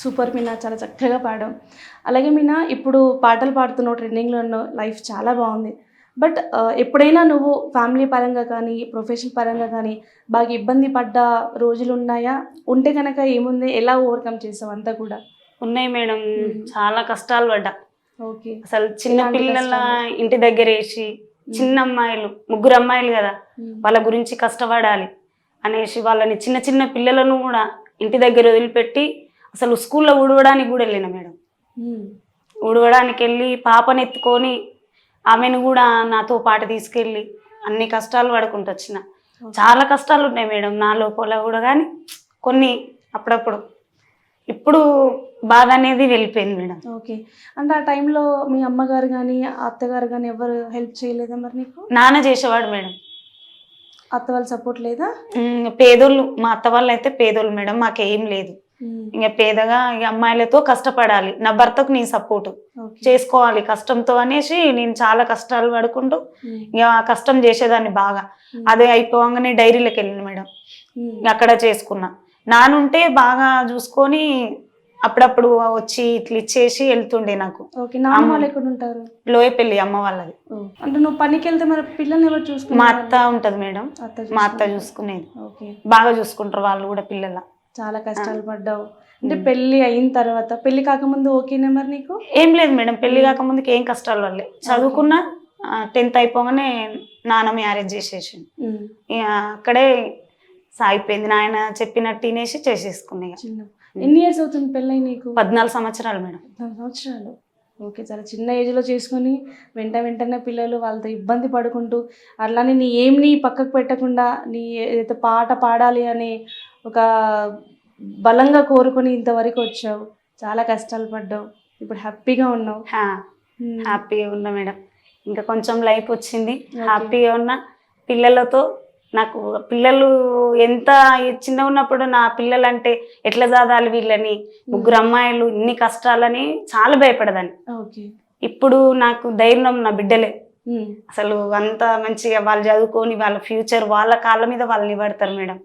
Super Meena చాలా చక్కగా పాడాం అలాగే మీనా ఇప్పుడు పాటలు పాడుతున్నావు ట్రెండింగ్లో ఉన్నావు లైఫ్ చాలా బాగుంది. బట్ ఎప్పుడైనా నువ్వు ఫ్యామిలీ పరంగా కానీ ప్రొఫెషనల్ పరంగా కానీ బాగా ఇబ్బంది పడ్డ రోజులు ఉన్నాయా? ఉంటే కనుక ఏముంది? ఎలా ఓవర్కమ్ చేసావు అంతా కూడా? ఉన్నాయి మేడం. చాలా కష్టాలు పడ్డా. ఓకే. అసలు చిన్న పిల్లల? ఇంటి దగ్గర వేసి చిన్న అమ్మాయిలు ముగ్గురు అమ్మాయిలు కదా వాళ్ళ గురించి కష్టపడాలి అనేసి వాళ్ళని చిన్న చిన్న పిల్లలను కూడా ఇంటి దగ్గర వదిలిపెట్టి అసలు స్కూల్లో ఊడవడానికి కూడా వెళ్ళిన మేడం. ఊడవడానికి వెళ్ళి పాపని ఎత్తుకొని ఆమెను కూడా నాతో పాటు తీసుకెళ్ళి అన్ని కష్టాలు పడుకుంటూ వచ్చిన. చాలా కష్టాలు ఉన్నాయి మేడం నా లోపల కూడా కానీ కొన్ని అప్పుడప్పుడు. ఇప్పుడు బాధ అనేది వెళ్ళిపోయింది మేడం. ఓకే. అంటే ఆ టైంలో మీ అమ్మగారు కానీ అత్తగారు కానీ ఎవరు హెల్ప్ చేయలేదా మరి నీకు? నాన్న చేసేవాడు మేడం. అత్త వాళ్ళ సపోర్ట్ లేదా? పేదోళ్ళు మా అత్త వాళ్ళు అయితే పేదోళ్ళు మేడం మాకేం లేదు. ఇంకా పేదగా ఇక అమ్మాయిలతో కష్టపడాలి. నా భర్తకు నేను సపోర్ట్. చేసుకోవాలి కష్టంతో అనేసి నేను చాలా కష్టాలు పడుకుంటూ ఇక కష్టం చేసేదాన్ని బాగా. అదే అయిపోగానే డైరీలోకి వెళ్ళిన మేడం. అక్కడ చేసుకున్నా. నానుంటే బాగా చూసుకొని అప్పుడప్పుడు వచ్చి ఇట్లా ఇచ్చేసి వెళ్తుండే నాకు. ఉంటారు? లోయపల్లి అమ్మ వాళ్ళది. అంటే నువ్వు పనికి వెళ్తే మరి పిల్లల్ని ఎవరు మా అత్త ఉంటది మేడం. మా అత్త. చూసుకునేది. బాగా చూసుకుంటారు వాళ్ళు కూడా పిల్లల. చాలా కష్టాలు పడ్డావు. అంటే పెళ్ళి అయిన తర్వాత పెళ్ళి కాకముందు ఓకేనా మరి నీకు? ఏం లేదు మేడం పెళ్ళి కాకముందుకు ఏం కష్టాలు వాళ్ళే చదువుకున్నా టెన్త్ అయిపోగానే నాన్న మ్యారేజ్ చేసేసి అక్కడే సాగిపోయింది. నాయన చెప్పినట్టు తినేసి చేసేసుకున్నా ఇక చిన్న ఎన్ని ఇయర్స్ అవుతుంది పెళ్ళై నీకు? పద్నాలుగు సంవత్సరాలు మేడం. పద్నాలుగు సంవత్సరాలు. ఓకే చాలా చిన్న ఏజ్లో చేసుకొని వెంట వెంటనే పిల్లలు వాళ్ళతో ఇబ్బంది పడుకుంటూ అట్లానే నీ ఏం నీ పక్కకు పెట్టకుండా నీ ఏదైతే పాట పాడాలి అని ఒక బలంగా కోరుకొని ఇంతవరకు వచ్చావు. చాలా కష్టాలు పడ్డావు. ఇప్పుడు హ్యాపీగా ఉన్నావు. హ్యాపీగా ఉన్నా మేడం. ఇంకా కొంచెం లైఫ్ వచ్చింది. హ్యాపీగా ఉన్నా. పిల్లలతో నాకు పిల్లలు ఎంత చిన్న ఉన్నప్పుడు నా పిల్లలంటే ఎట్లా చదవాలి వీళ్ళని? ముగ్గురు అమ్మాయిలు ఇన్ని కష్టాలని చాలా భయపడదాన్ని. ఓకే. ఇప్పుడు నాకు ధైర్యం నా బిడ్డలే. అసలు అంత మంచిగా వాళ్ళు చదువుకొని వాళ్ళ ఫ్యూచర్ వాళ్ళ కాళ్ళ మీద వాళ్ళు నిలబడతారు మేడం.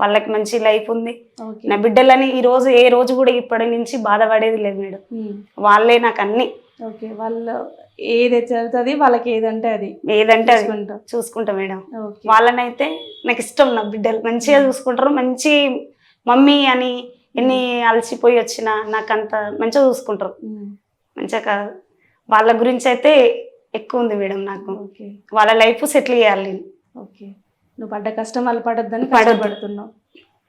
వాళ్ళకి మంచి లైఫ్ ఉంది. నా బిడ్డలని ఈ రోజు ఏ రోజు కూడా ఇప్పటి నుంచి బాధపడేది లేదు మేడం. వాళ్ళే నాకు అన్ని. ఓకే. వాళ్ళు ఏదైతే చదువుతుంది వాళ్ళకి ఏదంటే అది ఏదంటే అది చూసుకుంటాం. మేడం. వాళ్ళనైతే నాకు ఇష్టం నా బిడ్డలు. మంచిగా చూసుకుంటారు. మంచి మమ్మీ అని ఎన్ని అలసిపోయి వచ్చినా నాకు అంత మంచిగా చూసుకుంటారు. మంచిగా వాళ్ళ గురించి అయితే ఎక్కువ ఉంది మేడం నాకు. ఓకే. వాళ్ళ లైఫ్ సెటిల్ చేయాలి నేను. ఓకే. నువ్వు పడ్డ కష్టం వాళ్ళు పడొద్దని పడొద్దు. కష్టపడుతున్నావు.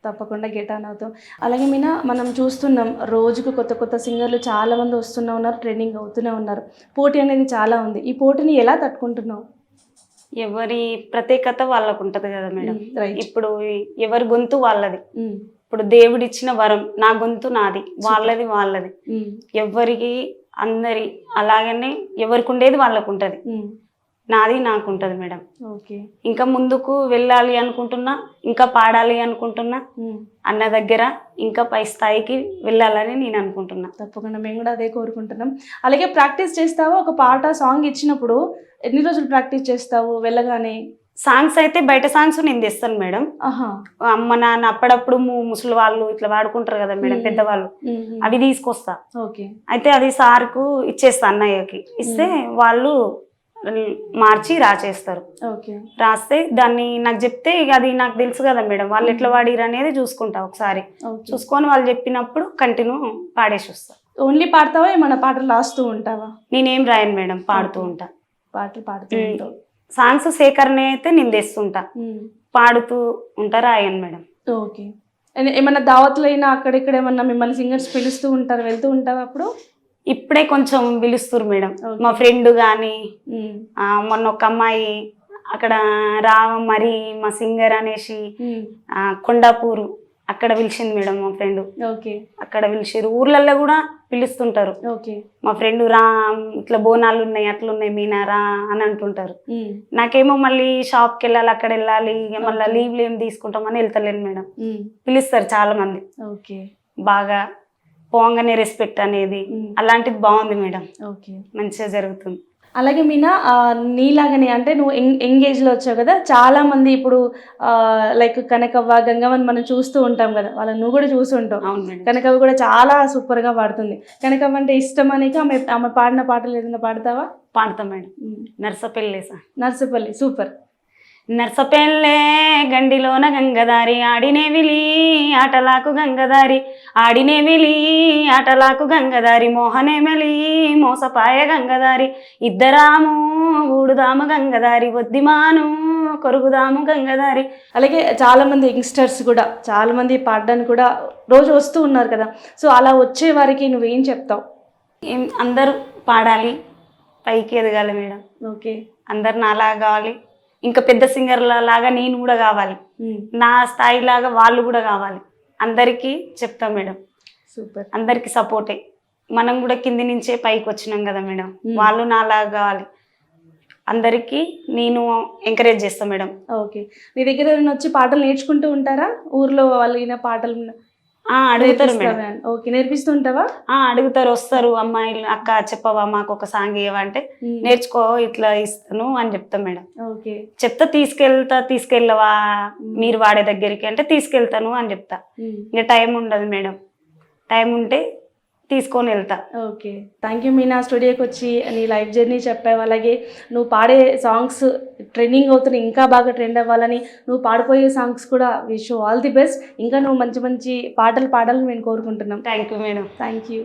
తప్పకుండా గెట్ ఆన్ అవుతావు. అలాగే మీనా మనం చూస్తున్నాం రోజుకు కొత్త కొత్త సింగర్లు చాలా మంది వస్తూనే ఉన్నారు ట్రైనింగ్ అవుతూనే ఉన్నారు. పోటీ అనేది చాలా ఉంది. ఈ పోటీని ఎలా తట్టుకుంటున్నావు? ఎవరి ప్రత్యేకత వాళ్ళకు ఉంటది కదా మేడం. ఇప్పుడు ఎవరి గొంతు వాళ్ళది. ఇప్పుడు దేవుడిచ్చిన వరం నా గొంతు నాది వాళ్ళది వాళ్ళది. ఎవరికి అందరి అలాగనే ఎవరికి ఉండేది వాళ్ళకు ఉంటది నాది నాకు ఉంటది మేడం. ఓకే. ఇంకా ముందుకు వెళ్ళాలి అనుకుంటున్నా ఇంకా పాడాలి అనుకుంటున్నా అన్న దగ్గర ఇంకా పై స్థాయికి వెళ్ళాలని నేను అనుకుంటున్నా. తప్పకుండా మేము కూడా అదే కోరుకుంటున్నాం. అలాగే ప్రాక్టీస్ చేస్తావా? ఒక పాట సాంగ్ ఇచ్చినప్పుడు ఎన్ని రోజులు ప్రాక్టీస్ చేస్తావు? వెళ్ళగానే సాంగ్స్ అయితే బయట సాంగ్స్ నేను తెస్తాను మేడం. అమ్మ నాన్న అప్పుడప్పుడు ముసలి వాళ్ళు ఇట్లా వాడుకుంటారు కదా మేడం. పెద్దవాళ్ళు. అవి తీసుకొస్తా. ఓకే. అయితే అది సార్కు ఇచ్చేస్తా అన్నయ్యకి. ఇస్తే వాళ్ళు మార్చి రాచేస్తారు. ఓకే. రాస్తే దాన్ని నాకు చెప్తే ఇక అది నాకు తెలుసు కదా మేడం వాళ్ళు ఎట్లా వాడిరు అనేది చూసుకుంటా ఒకసారి. చూసుకొని వాళ్ళు చెప్పినప్పుడు కంటిన్యూ పాడేసి వస్తా. ఓన్లీ పాడతావా ఏమన్నా పాటలు రాస్తూ ఉంటావా? నేనేం రాయను మేడం పాడుతూ ఉంటా. పాటలు పాడుతూ. ఉంటావు. సాంగ్స్ సేకరణ అయితే నేను తెస్తుంటా మ్మ్. పాడుతూ ఉంటా రాయను మేడం ఓకే ఏమన్నా దావత్లు అయినా అక్కడిక్కడ ఏమన్నా మిమ్మల్ని సింగర్స్ పిలుస్తూ ఉంటారు వెళ్తూ ఉంటావా అప్పుడు ఇప్పుడే కొంచెం పిలుస్తురు మేడం. మా ఫ్రెండ్ కానీ. మొన్న ఒక అమ్మాయి అక్కడ రా మరి మా సింగర్ అనేసి కొండాపూరు అక్కడ పిలిచింది మేడం మా ఫ్రెండ్. ఓకే. అక్కడ పిలిచిరు ఊర్లలో కూడా పిలుస్తుంటారు. ఓకే. మా ఫ్రెండ్ రా ఇట్లా బోనాలు ఉన్నాయి అట్లా ఉన్నాయి మీనా రా అని అంటుంటారు. నాకేమో మళ్ళీ షాప్కి వెళ్ళాలి అక్కడ వెళ్ళాలి మళ్ళీ. లీవ్లు ఏం తీసుకుంటామని వెళ్తలేను మేడం. పిలుస్తారు చాలా మంది ఓకే. బాగా పోంగానే రెస్పెక్ట్ అనేది. అలాంటిది బాగుంది మేడం. ఓకే. మంచిగా జరుగుతుంది. అలాగే మీనా నీలాగనే అంటే నువ్వు యంగ్ యంగ్ ఏజ్లో వచ్చావు కదా చాలా మంది ఇప్పుడు లైక్ కనకవ్వ గంగవ్వని మనం చూస్తూ ఉంటాం కదా వాళ్ళని నువ్వు కూడా చూస్తూ ఉంటావు. అవును మేడం. కనకవ్వ కూడా చాలా సూపర్గా పాడుతుంది. కనకవ్వ అంటే ఇష్టం అనేక ఆమె ఆమె పాడిన పాటలు ఏదైనా పాడతావా? పాడతాం మేడం. నర్సపెళ్ళేసా నర్సుపల్లి సూపర్. నర్సపెళ్ళే గండిలోన గంగదారి ఆడినేవిలి ఆటలాకు గంగదారి ఆడినేవిలి ఆటలాకు గంగదారి మోహనేమెలి మోసపాయ గంగదారి ఇద్దరాము గూడుదాము గంగదారి వద్దిమాను కొరుగుదాము గంగదారి అలాగే చాలా మంది యంగ్స్టర్స్ కూడా చాలా మంది పాడడానికి కూడా రోజు వస్తూ ఉన్నారు కదా. సో అలా వచ్చే వారికి నువ్వేం చెప్తావు? ఏం అందరూ పాడాలి పైకి ఎదగాలి మేడం. ఓకే. అందరు నాలా కావాలి. ఇంకా పెద్ద సింగర్ల లాగా నేను కూడా కావాలి. నా స్థాయిలాగా వాళ్ళు కూడా కావాలి. అందరికీ చెప్తాం మేడం. సూపర్. అందరికీ సపోర్టే మనం కూడా కింది నుంచే పైకి వచ్చినాం కదా మేడం. వాళ్ళు నాలాగా కావాలి. అందరికీ నేను ఎంకరేజ్ చేస్తాను మేడం. ఓకే. నీ దగ్గర వచ్చి పాటలు నేర్చుకుంటూ ఉంటారా? ఊర్లో వాళ్ళు పాటలు అడుగుతారు మేడం? ఓకే నేర్పిస్తూ ఉంటావా ఆ, అడుగుతారు వస్తారు అమ్మాయిలు అక్క చెప్పవా మాకు ఒక సాంగ్ ఇవ్వవా అంటే నేర్చుకో ఇట్లా ఇస్తాను అని చెప్తాం మేడం. ఓకే. చెప్తా తీసుకెళ్తా తీసుకెళ్ళవా? మీరు వాడే దగ్గరికి అంటే తీసుకెళ్తాను అని చెప్తా. ఇంకా టైం ఉండదు మేడం. టైం ఉంటే తీసుకొని వెళ్తా. ఓకే. థ్యాంక్ యూ మీనా స్టూడియోకి వచ్చి నీ లైఫ్ జర్నీ చెప్పావు. అలాగే నువ్వు పాడే సాంగ్స్ ట్రెండింగ్ అవుతున్నాయి. ఇంకా బాగా ట్రెండ్ అవ్వాలని నువ్వు పాడిపోయే సాంగ్స్ కూడా విష్ ఆల్ ది బెస్ట్ ఇంకా నువ్వు మంచి మంచి పాటలు పాడాలని మేము కోరుకుంటున్నాం. Thank you madam thank you